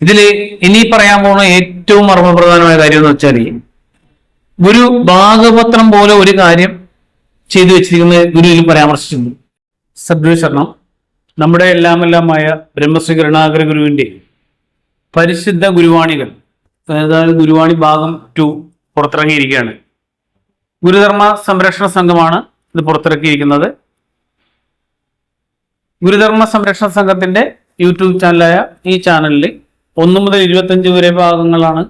ഇതിൽ ഇനി പറയാൻ പോകുന്ന ഏറ്റവും മർമ്മപ്രധാനമായ കാര്യം എന്ന് വെച്ചാൽ ഗുരു ഭാഗപത്രം പോലെ ഒരു കാര്യം ചെയ്തു വെച്ചിരിക്കുന്നത് ഗുരുവിൽ പരാമർശിച്ചിട്ടുണ്ട്. സദ്ഗുരു നമ്മുടെ എല്ലാം എല്ലാമായ ബ്രഹ്മശ്രീ കരുണാകര ഗുരുവിന്റെ പരിശുദ്ധ ഗുരുവാണികൾ അതായത് ഗുരുവാണി ഭാഗം ടു പുറത്തിറങ്ങിയിരിക്കുകയാണ്. ഗുരുധർമ്മ സംരക്ഷണ സംഘമാണ് ഇത് പുറത്തിറക്കിയിരിക്കുന്നത്. ഗുരുധർമ്മ സംരക്ഷണ സംഘത്തിന്റെ യൂട്യൂബ് ചാനലായ ഈ ചാനലിൽ ഒന്ന് മുതൽ ഇരുപത്തഞ്ച് വരെ ഭാഗങ്ങളാണ്.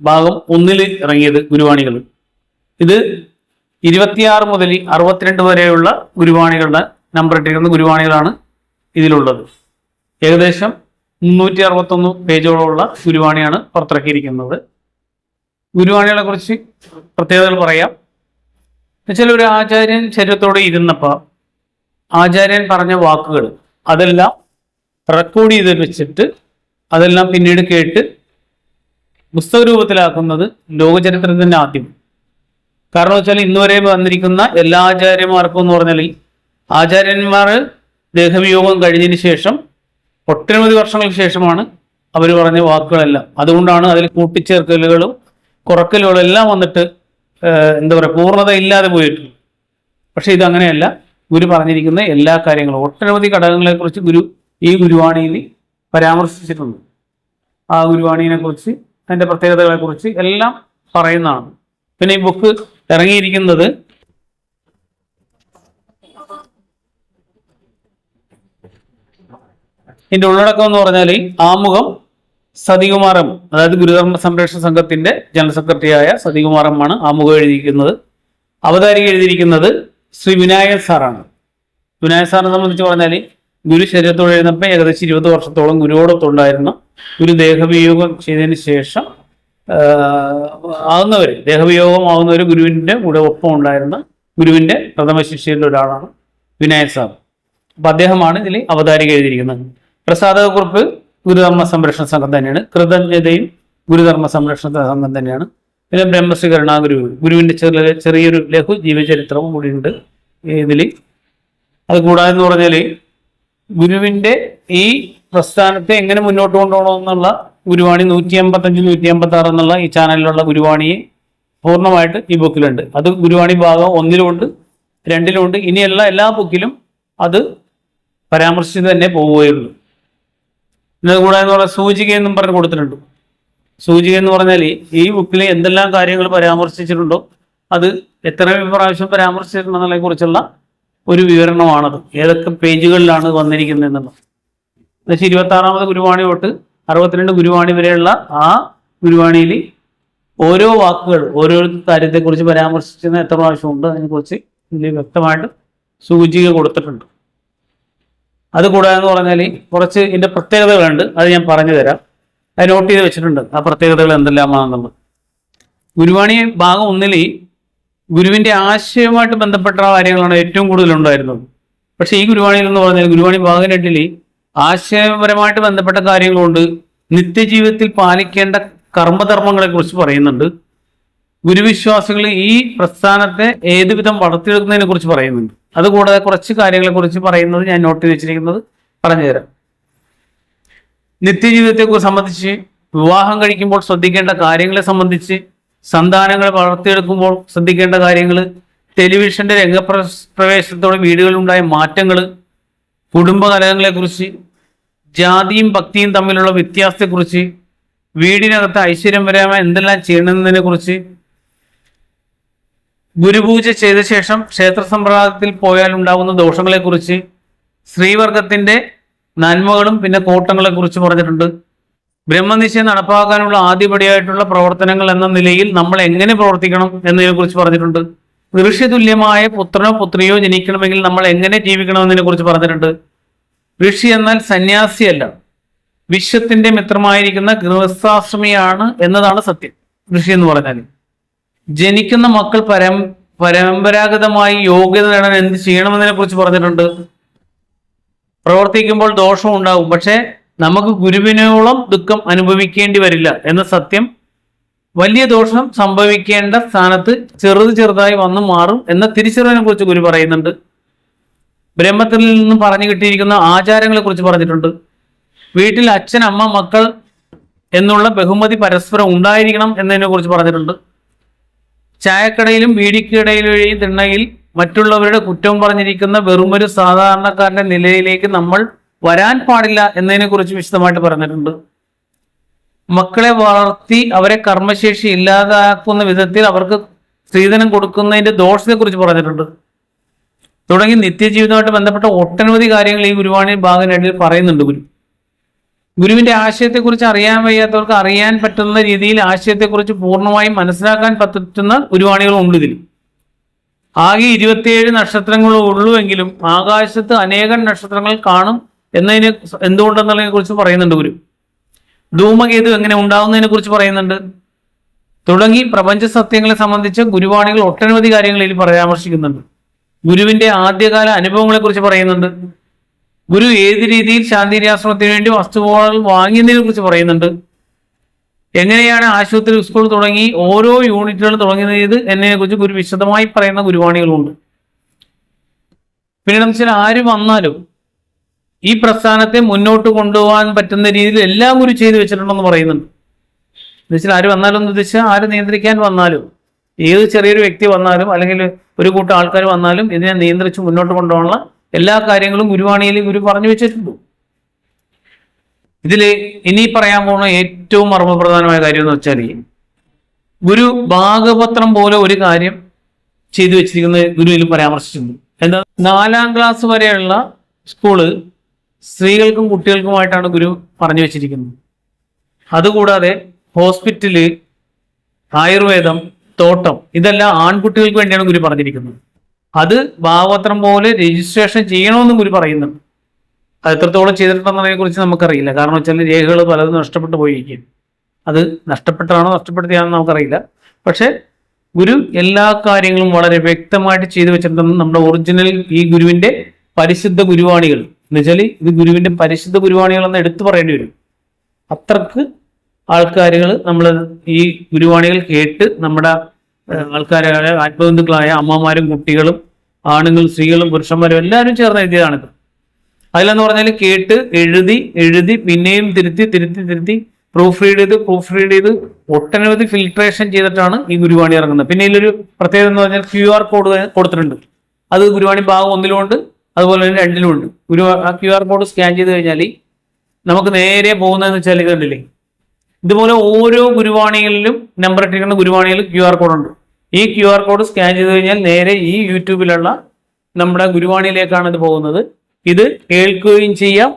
ഭാഗം ഒന്നിൽ ഇറങ്ങിയത് ഗുരുവാണികൾ. ഇത് ഇരുപത്തിയാറ് മുതൽ അറുപത്തിരണ്ട് വരെയുള്ള ഗുരുവാണികളുടെ നമ്പർ ഇട്ടിരിക്കുന്ന ഗുരുവാണികളാണ് ഇതിലുള്ളത്. ഏകദേശം മുന്നൂറ്റി അറുപത്തൊന്ന് പേജോളമുള്ള ഗുരുവാണിയാണ് പുറത്തിറക്കിയിരിക്കുന്നത്. ഗുരുവാണികളെ കുറിച്ച് പ്രത്യേകതകൾ പറയാം. എന്നുവെച്ചാൽ ഒരു ആചാര്യൻ ശരീരത്തോടെ ഇരുന്നപ്പോൾ ആചാര്യൻ പറഞ്ഞ വാക്കുകൾ അതെല്ലാം റെക്കോർഡ് ചെയ്ത് വെച്ചിട്ട് അതെല്ലാം പിന്നീട് കേട്ട് പുസ്തക രൂപത്തിലാക്കുന്നത് ലോകചരിത്രത്തിന്റെ ആദ്യം. കാരണം വെച്ചാൽ ഇന്നുവരെ വന്നിരിക്കുന്ന എല്ലാ ആചാര്യന്മാർക്കും എന്ന് പറഞ്ഞാൽ ആചാര്യന്മാർ ദേഹവിയോഗം കഴിഞ്ഞതിന് ശേഷം ഒട്ടനവധി വർഷങ്ങൾക്ക് ശേഷമാണ് അവർ പറഞ്ഞ വാക്കുകളെല്ലാം. അതുകൊണ്ടാണ് അതിൽ കൂട്ടിച്ചേർക്കലുകളും കുറക്കലുകളും എല്ലാം വന്നിട്ട് എന്താ പറയുക പൂർണത ഇല്ലാതെ പോയിട്ടുണ്ട് പക്ഷെ ഇതങ്ങനെയല്ല. ഗുരു പറഞ്ഞിരിക്കുന്ന എല്ലാ കാര്യങ്ങളും ഒട്ടനവധി ഘടകങ്ങളെ കുറിച്ച് ഗുരു ഈ ഗുരുവാണിയിൽ പരാമർശിച്ചിട്ടുണ്ട്. ആ ഗുരുവാണിയെ കുറിച്ച് അതിന്റെ പ്രത്യേകതകളെ കുറിച്ച് എല്ലാം പറയുന്നതാണ്. പിന്നെ ഈ ബുക്ക് ഇറങ്ങിയിരിക്കുന്നത് ഇതിന്റെ ഉള്ളടക്കം എന്ന് പറഞ്ഞാൽ ആമുഖം സതികുമാരം അതായത് ഗുരുധർമ്മ സംരക്ഷണ സംഘത്തിന്റെ ജനറൽ സെക്രട്ടറിയായ സതികുമാരമാണ് ആമുഖം എഴുതിയിരിക്കുന്നത്. അവതാരിക എഴുതിയിരിക്കുന്നത് ശ്രീ വിനായകൻ സാറാണ്. വിനായകൻ സാറിനെ സംബന്ധിച്ച് പറഞ്ഞാൽ ഗുരു ശരീരത്തോട് എഴുന്നപ്പോൾ ഏകദേശം ഇരുപത് വർഷത്തോളം ഗുരുവോടൊത്തുണ്ടായിരുന്ന ഗുരു ദേഹവിയോഗം ചെയ്തതിന് ശേഷം ആകുന്നവർ ദേഹവിയോഗം ആകുന്നവർ ഗുരുവിന്റെ കൂടെ ഒപ്പം ഉണ്ടായിരുന്ന ഗുരുവിന്റെ പ്രഥമ ശിഷ്യയിലെ ഒരാളാണ് വിനായക് സാബ്. അപ്പം അദ്ദേഹമാണ് ഇതിൽ അവതാരിക എഴുതിയിരിക്കുന്നത്. പ്രസാദകുറിപ്പ് ഗുരുധർമ്മ സംരക്ഷണ സംഘം തന്നെയാണ്. കൃതജ്ഞതയും ഗുരുധർമ്മ സംരക്ഷണ സംഘം തന്നെയാണ്. പിന്നെ ബ്രഹ്മശ്രീ കരുണാഗുരു ഗുരുവിന്റെ ചെറിയ ചെറിയൊരു ലഘു ജീവചരിത്രവും കൂടിയുണ്ട് ഇതിൽ അത് കൂടാതെ എന്ന് പറഞ്ഞാൽ ഗുരുവിന്റെ ഈ പ്രസ്ഥാനത്തെ എങ്ങനെ മുന്നോട്ട് കൊണ്ടുപോകണമെന്നുള്ള ഗുരുവാണി നൂറ്റി എൺപത്തഞ്ച് നൂറ്റി എൺപത്തി ആറ് എന്നുള്ള ഈ ചാനലിലുള്ള ഗുരുവാണിയെ പൂർണമായിട്ട് ഈ ബുക്കിലുണ്ട്. അത് ഗുരുവാണി ഭാഗം ഒന്നിലുമുണ്ട് രണ്ടിലുമുണ്ട്. ഇനിയുള്ള എല്ലാ ബുക്കിലും അത് പരാമർശിച്ച് തന്നെ പോവുകയുള്ളൂ. പിന്നെ കൂടാതെ പറഞ്ഞാൽ സൂചിക എന്നും പറഞ്ഞ് കൊടുത്തിട്ടുണ്ട്. സൂചിക എന്ന് പറഞ്ഞാൽ ഈ ബുക്കിൽ എന്തെല്ലാം കാര്യങ്ങൾ പരാമർശിച്ചിട്ടുണ്ടോ അത് എത്ര പ്രാവശ്യം പരാമർശിച്ചിട്ടുണ്ടെന്നതിനെ കുറിച്ചുള്ള ഒരു വിവരണമാണത്. ഏതൊക്കെ പേജുകളിലാണ് വന്നിരിക്കുന്നത് എന്നുള്ളത് എന്നുവെച്ചാൽ ഇരുപത്തി ആറാമത് ഗുരുവാണി തൊട്ട് അറുപത്തിരണ്ട് ഗുരുവാണി വരെയുള്ള ആ ഗുരുവാണിയിൽ ഓരോ വാക്കുകൾ ഓരോ കാര്യത്തെക്കുറിച്ച് പരാമർശിച്ചെന്ന് എത്ര പ്രാവശ്യമുണ്ട് അതിനെക്കുറിച്ച് ഇതിൽ വ്യക്തമായിട്ട് സൂചിക കൊടുത്തിട്ടുണ്ട്. അത് കൂടാതെ പറഞ്ഞാൽ കുറച്ച് ഇതിന്റെ പ്രത്യേകതകളുണ്ട് അത് ഞാൻ പറഞ്ഞു തരാം. അത് നോട്ട് ചെയ്ത് വെച്ചിട്ടുണ്ട് ആ പ്രത്യേകതകൾ എന്തെല്ലാമാണെന്നുള്ളത്. ഗുരുവാണി ഭാഗം ഒന്നിൽ ഗുരുവിന്റെ ആശയവുമായിട്ട് ബന്ധപ്പെട്ട കാര്യങ്ങളാണ് ഏറ്റവും കൂടുതൽ ഉണ്ടായിരുന്നത്. പക്ഷെ ഈ ഗുരുവാണിയിൽ എന്ന് പറഞ്ഞാൽ ഗുരുവാണി ഭാഗം രണ്ടിൽ ആശയപരമായിട്ട് ബന്ധപ്പെട്ട കാര്യങ്ങളുണ്ട്. നിത്യജീവിതത്തിൽ പാലിക്കേണ്ട കർമ്മധർമ്മങ്ങളെ കുറിച്ച് പറയുന്നുണ്ട്. ഗുരുവിശ്വാസികൾ ഈ പ്രസ്ഥാനത്തെ ഏതുവിധം വളർത്തിയെടുക്കുന്നതിനെ കുറിച്ച് പറയുന്നുണ്ട്. അതുകൂടാതെ കുറച്ച് കാര്യങ്ങളെ കുറിച്ച് പറയുന്നത് ഞാൻ നോട്ട് വെച്ചിരിക്കുന്നത് പറഞ്ഞുതരാം. നിത്യജീവിതത്തെ സംബന്ധിച്ച് വിവാഹം കഴിക്കുമ്പോൾ ശ്രദ്ധിക്കേണ്ട കാര്യങ്ങളെ സംബന്ധിച്ച് സന്താനങ്ങളെ വളർത്തിയെടുക്കുമ്പോൾ ശ്രദ്ധിക്കേണ്ട കാര്യങ്ങൾ ടെലിവിഷന്റെ രംഗപ്രവേശനത്തോടെ പ്രവേശനത്തോടെ വീടുകളിലുണ്ടായ മാറ്റങ്ങൾ കുടുംബകലഹങ്ങളെക്കുറിച്ച് ജാതിയും ഭക്തിയും തമ്മിലുള്ള വ്യത്യാസത്തെക്കുറിച്ച് വീടിനകത്ത് ഐശ്വര്യം വരാമ എന്തെല്ലാം ചെയ്യണമെന്നതിനെ കുറിച്ച് ഗുരുപൂജ ചെയ്ത ശേഷം ക്ഷേത്ര സമ്പ്രദായത്തിൽ പോയാൽ ഉണ്ടാകുന്ന ദോഷങ്ങളെക്കുറിച്ച് സ്ത്രീവർഗത്തിന്റെ നന്മകളും പിന്നെ കോട്ടങ്ങളെ കുറിച്ച് പറഞ്ഞിട്ടുണ്ട്. ബ്രഹ്മനിശ്ചയം നടപ്പാക്കാനുള്ള ആദ്യപടിയായിട്ടുള്ള പ്രവർത്തനങ്ങൾ എന്ന നിലയിൽ നമ്മൾ എങ്ങനെ പ്രവർത്തിക്കണം എന്നതിനെ കുറിച്ച് പറഞ്ഞിട്ടുണ്ട് ഋഷ്യതുല്യമായ പുത്രനോ പുത്രിയോ ജനിക്കണമെങ്കിൽ നമ്മൾ എങ്ങനെ ജീവിക്കണം എന്നതിനെ കുറിച്ച് പറഞ്ഞിട്ടുണ്ട്. ഋഷി എന്നാൽ സന്യാസിയല്ല. വിശ്വത്തിന്റെ മിത്രമായിരിക്കുന്ന ഗൃഹസ്ഥാശ്രമിയാണ് എന്നതാണ് സത്യം. ഋഷി എന്ന് പറഞ്ഞാൽ ജനിക്കുന്ന മക്കൾ പരം പരമ്പരാഗതമായി യോഗ്യത നേടാൻ എന്ത് ചെയ്യണമെന്നതിനെ കുറിച്ച് പറഞ്ഞിട്ടുണ്ട്. പ്രവർത്തിക്കുമ്പോൾ ദോഷം ഉണ്ടാവും. പക്ഷേ നമുക്ക് ഗുരുവിനോളം ദുഃഖം അനുഭവിക്കേണ്ടി വരില്ല എന്ന സത്യം. വലിയ ദോഷം സംഭവിക്കേണ്ട സ്ഥാനത്ത് ചെറുത് ചെറുതായി വന്നു മാറും എന്ന തിരിച്ചറിവിനെ കുറിച്ച് ഗുരു പറയുന്നുണ്ട്. ബ്രഹ്മത്തിൽ നിന്ന് പറഞ്ഞു കിട്ടിയിരിക്കുന്ന ആചാരങ്ങളെ കുറിച്ച് പറഞ്ഞിട്ടുണ്ട്. വീട്ടിൽ അച്ഛൻ അമ്മ മക്കൾ എന്നുള്ള ബഹുമതി പരസ്പരം ഉണ്ടായിരിക്കണം എന്നതിനെ കുറിച്ച് പറഞ്ഞിട്ടുണ്ട്. ചായക്കടയിലും വീടിക്കിടയിലും തിണ്ണയിൽ മറ്റുള്ളവരുടെ കുറ്റം പറഞ്ഞിരിക്കുന്ന വെറുമൊരു സാധാരണക്കാരന്റെ നിലയിലേക്ക് നമ്മൾ വരാൻ പാടില്ല എന്നതിനെ കുറിച്ച് വിശദമായിട്ട് പറഞ്ഞിട്ടുണ്ട്. മക്കളെ വളർത്തി അവരെ കർമ്മശേഷി ഇല്ലാതാക്കുന്ന വിധത്തിൽ അവർക്ക് സ്ത്രീധനം കൊടുക്കുന്നതിന്റെ ദോഷത്തെ കുറിച്ച് പറഞ്ഞിട്ടുണ്ട്. തുടങ്ങി നിത്യജീവിതമായിട്ട് ബന്ധപ്പെട്ട ഒട്ടനവധി കാര്യങ്ങൾ ഈ ഗുരുവാണി ഭാഗനായിട്ട് പറയുന്നുണ്ട് ഗുരു. ഗുരുവിന്റെ ആശയത്തെക്കുറിച്ച് അറിയാൻ വയ്യാത്തവർക്ക് അറിയാൻ പറ്റുന്ന രീതിയിൽ ആശയത്തെക്കുറിച്ച് പൂർണമായും മനസ്സിലാക്കാൻ പറ്റുന്ന ഗുരുവാണികളും ഉണ്ട് ഇതിൽ. ആകെ ഇരുപത്തിയേഴ് നക്ഷത്രങ്ങളും ഉള്ളുവെങ്കിലും ആകാശത്ത് അനേകം നക്ഷത്രങ്ങൾ കാണും എന്നതിനെ എന്തുകൊണ്ടെന്നുള്ളതിനെ കുറിച്ച് പറയുന്നുണ്ട് ഗുരു. ധൂമകേതു എങ്ങനെ ഉണ്ടാവുന്നതിനെ കുറിച്ച് പറയുന്നുണ്ട്. തുടങ്ങി പ്രപഞ്ച സത്യങ്ങളെ സംബന്ധിച്ച് ഗുരുവാണികൾ ഒട്ടനവധി കാര്യങ്ങളിൽ പരാമർശിക്കുന്നുണ്ട്. ഗുരുവിന്റെ ആദ്യകാല അനുഭവങ്ങളെ കുറിച്ച് പറയുന്നുണ്ട്. ഗുരു ഏത് രീതിയിൽ ശാന്തിരാശ്രമത്തിന് വേണ്ടി വസ്തുവകൾ വാങ്ങിയതിനെ കുറിച്ച് പറയുന്നുണ്ട്. എങ്ങനെയാണ് ആശുപത്രി സ്കൂൾ തുടങ്ങി ഓരോ യൂണിറ്റുകൾ തുടങ്ങിയത് എന്നതിനെ കുറിച്ച് ഗുരു വിശദമായി പറയുന്ന ഗുരുവാണികളുണ്ട്. പിന്നെ നമുക്ക് ആര് വന്നാലും ഈ പ്രസ്ഥാനത്തെ മുന്നോട്ട് കൊണ്ടുപോകാൻ പറ്റുന്ന രീതിയിൽ എല്ലാം ഗുരു ചെയ്തു വെച്ചിട്ടുണ്ടെന്ന് പറയുന്നുണ്ട്. എന്ന് വെച്ചാൽ ആര് വന്നാലും എന്ന് ഉദ്ദേശിച്ചാൽ ആര് നിയന്ത്രിക്കാൻ വന്നാലും ഏത് ചെറിയൊരു വ്യക്തി വന്നാലും അല്ലെങ്കിൽ ഒരു കൂട്ടം ആൾക്കാർ വന്നാലും ഇതിനെ നിയന്ത്രിച്ച് മുന്നോട്ട് കൊണ്ടുപോകാനുള്ള എല്ലാ കാര്യങ്ങളും ഗുരുവാണിയിൽ ഗുരു പറഞ്ഞു വെച്ചിട്ടുണ്ട്. ഇതിൽ ഇനി പറയാൻ പോകുന്ന ഏറ്റവും മർമ്മപ്രധാനമായ കാര്യം എന്ന് വെച്ചാൽ ഗുരു ഭാഗപത്രം പോലെ ഒരു കാര്യം ചെയ്തു വെച്ചിരിക്കുന്നത് ഗുരുവിൽ പരാമർശിച്ചിട്ടുണ്ട്. എന്താ? നാലാം ക്ലാസ് വരെയുള്ള സ്കൂൾ സ്ത്രീകൾക്കും കുട്ടികൾക്കുമായിട്ടാണ് ഗുരു പറഞ്ഞു വെച്ചിരിക്കുന്നത്. അതുകൂടാതെ ഹോസ്പിറ്റൽ ആയുർവേദം തോട്ടം. ഇതെല്ലാം ആൺകുട്ടികൾക്ക് വേണ്ടിയാണ് ഗുരു പറഞ്ഞിരിക്കുന്നത്. അത് ഭാവപത്രം പോലെ രജിസ്ട്രേഷൻ ചെയ്യണമെന്നും ഗുരു പറയുന്നുണ്ട്. അത് എത്രത്തോളം ചെയ്തിട്ടുണ്ടെന്നതിനെ കുറിച്ച് നമുക്കറിയില്ല. കാരണം വെച്ചാൽ രേഖകൾ പലതും നഷ്ടപ്പെട്ടു പോയിരിക്കും അത് നഷ്ടപ്പെട്ടാണോ നഷ്ടപ്പെടുത്തിയാണെന്ന് നമുക്കറിയില്ല. പക്ഷെ ഗുരു എല്ലാ കാര്യങ്ങളും വളരെ വ്യക്തമായിട്ട് ചെയ്തു വെച്ചിട്ടുണ്ടെന്ന് നമ്മുടെ ഒറിജിനൽ ഈ ഗുരുവിന്റെ പരിശുദ്ധ ഗുരുവാണികൾ. എന്നുവെച്ചാൽ ഇത് ഗുരുവിന്റെ പരിശുദ്ധ ഗുരുവാണികൾ എന്ന് എടുത്തു പറയേണ്ടി വരും. അത്രയ്ക്ക് ആൾക്കാരുകൾ നമ്മൾ ഈ ഗുരുവാണികൾ കേട്ട് നമ്മുടെ ആൾക്കാരായ ആത്മബന്ധുക്കളായ അമ്മമാരും കുട്ടികളും ആണുങ്ങളും സ്ത്രീകളും പുരുഷന്മാരും എല്ലാവരും ചേർന്ന് എഴുതിയതാണിത്. അതിലെന്ന് പറഞ്ഞാൽ കേട്ട് എഴുതി എഴുതി പിന്നെയും തിരുത്തി തിരുത്തി തിരുത്തി പ്രൂഫ് റീഡ് ചെയ്ത് പ്രൂഫ് റീഡ് ചെയ്ത് ഒട്ടനവധി ഫിൽട്രേഷൻ ചെയ്തിട്ടാണ് ഈ ഗുരുവാണി ഇറങ്ങുന്നത്. പിന്നെ ഇതിലൊരു പ്രത്യേകത എന്ന് പറഞ്ഞാൽ ക്യു ആർ കോഡ് കൊടുത്തിട്ടുണ്ട്. അത് ഗുരുവാണി ഭാഗം ഒന്നിലുമുണ്ട് അതുപോലെ തന്നെ രണ്ടിലുമുണ്ട്. ഗുരു ആ ക്യു ആർ കോഡ് സ്കാൻ ചെയ്ത് കഴിഞ്ഞാൽ നമുക്ക് നേരെ പോകുന്നതെന്ന് വെച്ചാൽ ഇത് കണ്ടില്ലേ? ഇതുപോലെ ഓരോ ഗുരുവാണികളിലും നമ്പർ ഇട്ടിരിക്കുന്ന ഗുരുവാണികളിൽ ക്യു ആർ കോഡ് ഉണ്ട്. ഈ ക്യു ആർ കോഡ് സ്കാൻ ചെയ്ത് കഴിഞ്ഞാൽ നേരെ ഈ യൂട്യൂബിലുള്ള നമ്മുടെ ഗുരുവാണിയിലേക്കാണ് ഇത് പോകുന്നത്. ഇത് കേൾക്കുകയും ചെയ്യാം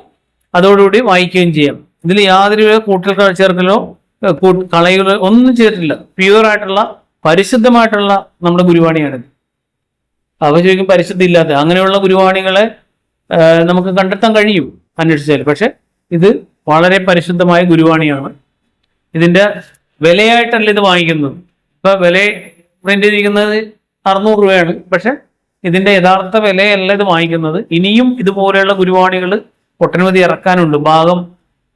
അതോടുകൂടി വായിക്കുകയും ചെയ്യാം. ഇതിൽ യാതൊരു കൂട്ടൽ ചേർക്കലോ കളയുകളോ ഒന്നും ചെയ്തിട്ടില്ല. പ്യുവർ ആയിട്ടുള്ള പരിശുദ്ധമായിട്ടുള്ള നമ്മുടെ ഗുരുവാണിയാണിത്. അവ ചോദിക്കും പരിശുദ്ധ ഇല്ലാത്ത അങ്ങനെയുള്ള ഗുരുവാണികളെ നമുക്ക് കണ്ടെത്താൻ കഴിയും അന്വേഷിച്ചാൽ. പക്ഷെ ഇത് വളരെ പരിശുദ്ധമായ ഗുരുവാണിയാണ്. ഇതിന്റെ വിലയായിട്ടല്ല ഇത് വാങ്ങിക്കുന്നത്. ഇപ്പൊ വില പ്രിന്റ് ചെയ്തിരിക്കുന്നത് അറുന്നൂറ് രൂപയാണ്. പക്ഷെ ഇതിന്റെ യഥാർത്ഥ വിലയല്ല ഇത് വാങ്ങിക്കുന്നത്. ഇനിയും ഇതുപോലെയുള്ള ഗുരുവാണികൾ ഒട്ടനവധി ഇറക്കാനുണ്ട്. ഭാഗം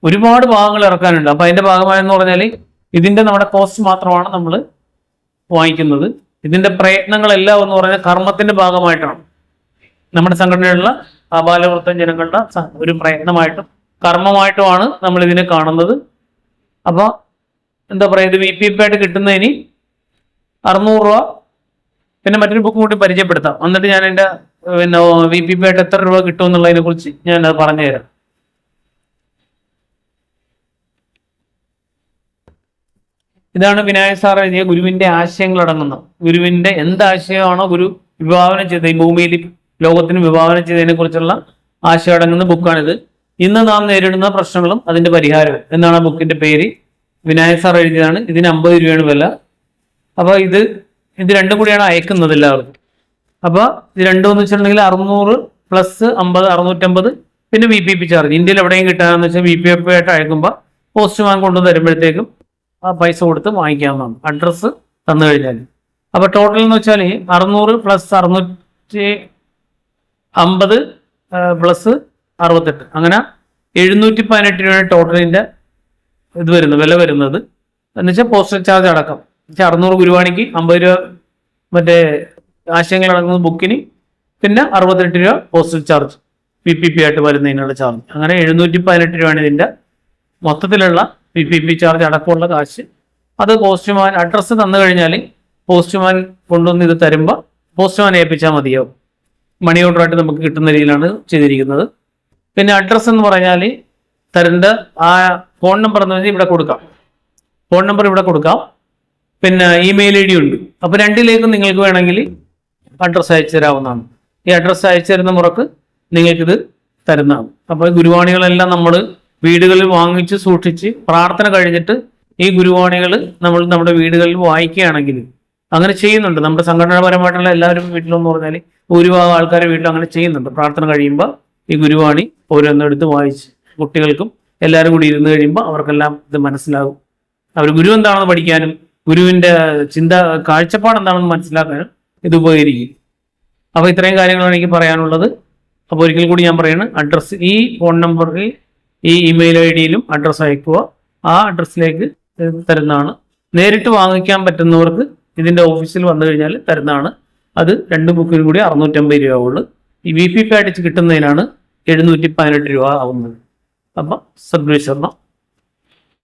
ഒരുപാട് ഭാഗങ്ങൾ ഇറക്കാനുണ്ട്. അപ്പൊ അതിന്റെ ഭാഗമായെന്ന് പറഞ്ഞാൽ ഇതിന്റെ നമ്മുടെ കോസ്റ്റ് മാത്രമാണ് നമ്മൾ വാങ്ങിക്കുന്നത്. ഇതിന്റെ പ്രയത്നങ്ങളെല്ലാം എന്ന് പറഞ്ഞാൽ കർമ്മത്തിന്റെ ഭാഗമായിട്ടാണ്. നമ്മുടെ സംഘടനയിലുള്ള ആബാലവൃത്തം ജനങ്ങളുടെ ഒരു പ്രയത്നമായിട്ടും കർമ്മമായിട്ടുമാണ് നമ്മൾ ഇതിനെ കാണുന്നത്. അപ്പോൾ എന്താ പറയുക ഇത് വി പി എഫ് ആയിട്ട് കിട്ടുന്നതിന് അറുന്നൂറ് രൂപ. പിന്നെ മറ്റൊരു ബുക്ക് കൂടി പരിചയപ്പെടുത്താം. എന്നിട്ട് ഞാൻ എന്റെ പിന്നെ വി പി ആയിട്ട് എത്ര രൂപ കിട്ടും എന്നുള്ളതിനെ കുറിച്ച് ഞാൻ അത് പറഞ്ഞുതരാം. ഇതാണ് വിനായക സാർ എഴുതിയ ഗുരുവിന്റെ ആശയങ്ങൾ അടങ്ങുന്ന ഗുരുവിന്റെ എന്ത് ആശയമാണോ ഗുരു വിഭാവനം ചെയ്തത്. ഈ ഭൂമിയിൽ ലോകത്തിന് വിഭാവനം ചെയ്തതിനെ കുറിച്ചുള്ള ആശയം അടങ്ങുന്ന ബുക്കാണിത് ഇന്ന് നാം നേരിടുന്ന പ്രശ്നങ്ങളും അതിന്റെ പരിഹാരവും. എന്നാണ് ബുക്കിന്റെ പേര്. വിനായക സാർ എഴുതിയതാണ്. ഇതിന് അമ്പത് രൂപയാണ് വില. അപ്പോൾ ഇത് ഇത് രണ്ടും കൂടിയാണ് അയക്കുന്നത് എല്ലാവർക്കും. അപ്പൊ ഇത് രണ്ടും എന്ന് വെച്ചിട്ടുണ്ടെങ്കിൽ അറുന്നൂറ് പ്ലസ് അമ്പത് അറുന്നൂറ്റമ്പത് പിന്നെ വി പി പി ചാർജ് ഇന്ത്യയിൽ എവിടെയും കിട്ടാന്ന് വെച്ചാൽ വി പി എഫ് ആയിട്ട് അയക്കുമ്പോൾ പോസ്റ്റ് പോസ്റ്റ്മാൻ കൊണ്ടു തരുമ്പോഴത്തേക്കും ആ പൈസ കൊടുത്ത് വാങ്ങിക്കാവുന്നതാണ്. അഡ്രസ്സ് തന്നു കഴിഞ്ഞാൽ അപ്പോൾ ടോട്ടൽ എന്ന് വെച്ചാൽ അറുന്നൂറ് പ്ലസ് അറുന്നൂറ്റി അമ്പത് പ്ലസ് അറുപത്തെട്ട്. അങ്ങനെ എഴുന്നൂറ്റി പതിനെട്ട് രൂപയാണ് ടോട്ടലിന്റെ ഇത് വരുന്നത് വില വരുന്നത്. എന്ന് വെച്ചാൽ പോസ്റ്റൽ ചാർജ് അടക്കം. വെച്ചാൽ അറുന്നൂറ് ഗുരുവാണിക്ക് അമ്പത് രൂപ മറ്റേ ആശയങ്ങൾ അടങ്ങുന്ന ബുക്കിന് പിന്നെ അറുപത്തെട്ട് രൂപ postal charge P P P ആയിട്ട് വരുന്നതിനുള്ള ചാർജ് അങ്ങനെ എഴുന്നൂറ്റി പതിനെട്ട് രൂപയാണ് ഇതിന്റെ മൊത്തത്തിലുള്ള പി പി പി ചാർജ് അടക്കമുള്ള കാശ്. അത് പോസ്റ്റ്മാൻ അഡ്രസ്സ് തന്നു കഴിഞ്ഞാൽ പോസ്റ്റ്മാൻ കൊണ്ടുവന്ന് ഇത് തരുമ്പോൾ പോസ്റ്റ്മാൻ ഏൽപ്പിച്ചാൽ മതിയാവും. മണി ഓർഡറായിട്ട് നമുക്ക് കിട്ടുന്ന രീതിയിലാണ് ചെയ്തിരിക്കുന്നത്. പിന്നെ അഡ്രസ്സ് എന്ന് പറഞ്ഞാൽ തരേണ്ട ആ ഫോൺ നമ്പർ എന്ന് പറഞ്ഞാൽ ഇവിടെ കൊടുക്കാം. ഫോൺ നമ്പർ ഇവിടെ കൊടുക്കാം. പിന്നെ ഇമെയിൽ ഐ ഡി ഉണ്ട്. അപ്പോൾ രണ്ടിലേക്കും നിങ്ങൾക്ക് വേണമെങ്കിൽ അഡ്രസ്സ് അയച്ചു തരാവുന്നതാണ്. ഈ അഡ്രസ്സ് അയച്ചു തരുന്ന മുറക്ക് നിങ്ങൾക്കിത് തരുന്നതാണ്. അപ്പോൾ ഗുരുവാണികളെല്ലാം നമ്മൾ വീടുകളിൽ വാങ്ങിച്ച് സൂക്ഷിച്ച് പ്രാർത്ഥന കഴിഞ്ഞിട്ട് ഈ ഗുരുവാണികൾ നമ്മൾ നമ്മുടെ വീടുകളിൽ വായിക്കുകയാണെങ്കിൽ അങ്ങനെ ചെയ്യുന്നുണ്ട്. നമ്മുടെ സംഘടനാപരമായിട്ടുള്ള എല്ലാവരും വീട്ടിലെന്ന് പറഞ്ഞാൽ ഭൂരിഭാഗം ആൾക്കാരുടെ വീട്ടിൽ അങ്ങനെ ചെയ്യുന്നുണ്ട്. പ്രാർത്ഥന കഴിയുമ്പോൾ ഈ ഗുരുവാണി ഓരോന്നെടുത്ത് വായിച്ച് കുട്ടികൾക്കും എല്ലാവരും കൂടി ഇരുന്ന് കഴിയുമ്പോൾ അവർക്കെല്ലാം ഇത് മനസ്സിലാകും. അവർ ഗുരു എന്താണെന്ന് പഠിക്കാനും ഗുരുവിന്റെ ചിന്ത കാഴ്ചപ്പാട് എന്താണെന്ന് മനസ്സിലാക്കാനും ഇത് ഉപകരിക്കും. അപ്പോൾ ഇത്രയും കാര്യങ്ങളാണ് എനിക്ക് പറയാനുള്ളത്. അപ്പോൾ ഒരിക്കൽ കൂടി ഞാൻ പറയുന്നത് അഡ്രസ്സ് ഈ ഫോൺ നമ്പറിൽ ഈ ഇമെയിൽ ഐ ഡിയിലും അഡ്രസ്സ് അയക്കുക. ആ അഡ്രസ്സിലേക്ക് തരുന്നതാണ്. നേരിട്ട് വാങ്ങിക്കാൻ പറ്റുന്നവർക്ക് ഇതിന്റെ ഓഫീസിൽ വന്നു കഴിഞ്ഞാൽ തരുന്നതാണ്. അത് രണ്ട് ബുക്കിനും കൂടി അറുന്നൂറ്റമ്പത് രൂപ ഉള്ളൂ ഈ വി പി പാഡിച്ച് കിട്ടുന്നതിനാണ് എഴുന്നൂറ്റി പതിനെട്ട് രൂപ ആവുന്നത്. അപ്പം സദ്വിശ്വരണം